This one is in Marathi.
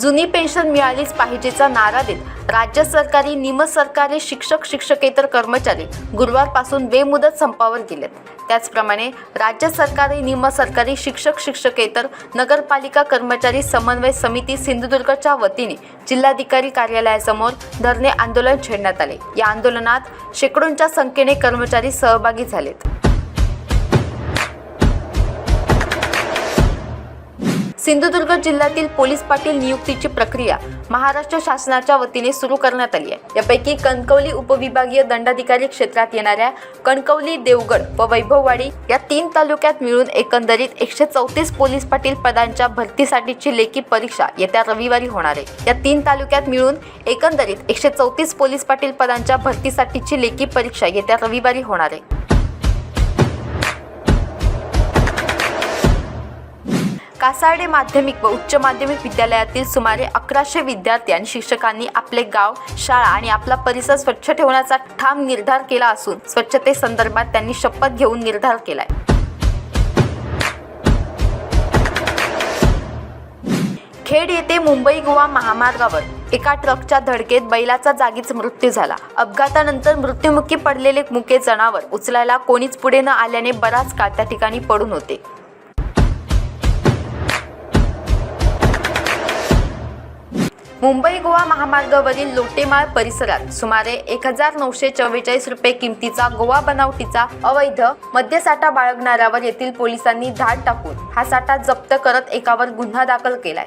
जुनी पेन्शन मिळालीच पाहिजेचा नारा देत राज्य सरकारी निमसरकारी शिक्षक शिक्षकेतर कर्मचारी गुरुवारपासून बेमुदत संपावर गेलेत. त्याचप्रमाणे राज्य सरकारी निम सरकारी शिक्षक शिक्षकेतर नगरपालिका कर्मचारी समन्वय समिती सिंधुदुर्गच्या वतीने जिल्हाधिकारी कार्यालयासमोर धरणे आंदोलन छेडण्यात आले. या आंदोलनात शेकडोंच्या संख्येने कर्मचारी सहभागी झालेत. सिंधुदुर्ग जिल्ह्यातील पोलीस पाटील नियुक्तीची प्रक्रिया महाराष्ट्र शासनाच्या वतीने सुरू करण्यात आली आहे. यापैकी कणकवली उपविभागीय दंडाधिकारी क्षेत्रात येणाऱ्या कणकवली देवगड व वैभववाडी या तीन तालुक्यात मिळून एकंदरीत एकशे चौतीस पोलीस पाटील पदांच्या भरतीसाठीची लेखी परीक्षा येत्या रविवारी होणार आहे. या तीन तालुक्यात मिळून एकंदरीत एकशे चौतीस पोलीस पाटील पदांच्या भरतीसाठीची लेखी परीक्षा येत्या रविवारी होणार आहे. कासार्डे माध्यमिक व उच्च माध्यमिक विद्यालयातील सुमारे अकराशे विद्यार्थी आणि शिक्षकांनी आपले गाव शाळा आणि आपला परिसर स्वच्छ ठेवण्याचा ठाम निर्धार केला असून स्वच्छतेसंदर्भात त्यांनी शपथ घेऊन निर्धार केलाय. खेड येथे मुंबई गोवा महामार्गावर एका ट्रकच्या धडकेत बैलाचा जागीच मृत्यू झाला. अपघातानंतर मृत्युमुखी पडलेले मुके जनावर उचलायला कोणीच पुढे न आल्याने बराच काळ त्या ठिकाणी पडून होते. मुंबई गोवा महामार्गावरील लोटेमाळ परिसरात सुमारे एक हजार नऊशे चव्वेचाळीस रुपये किमतीचा गोवा बनावटीचा अवैध मद्यसाठा बाळगणाऱ्यावर येथील पोलिसांनी धाड टाकून हा साठा जप्त करत एकावर गुन्हा दाखल केलाय.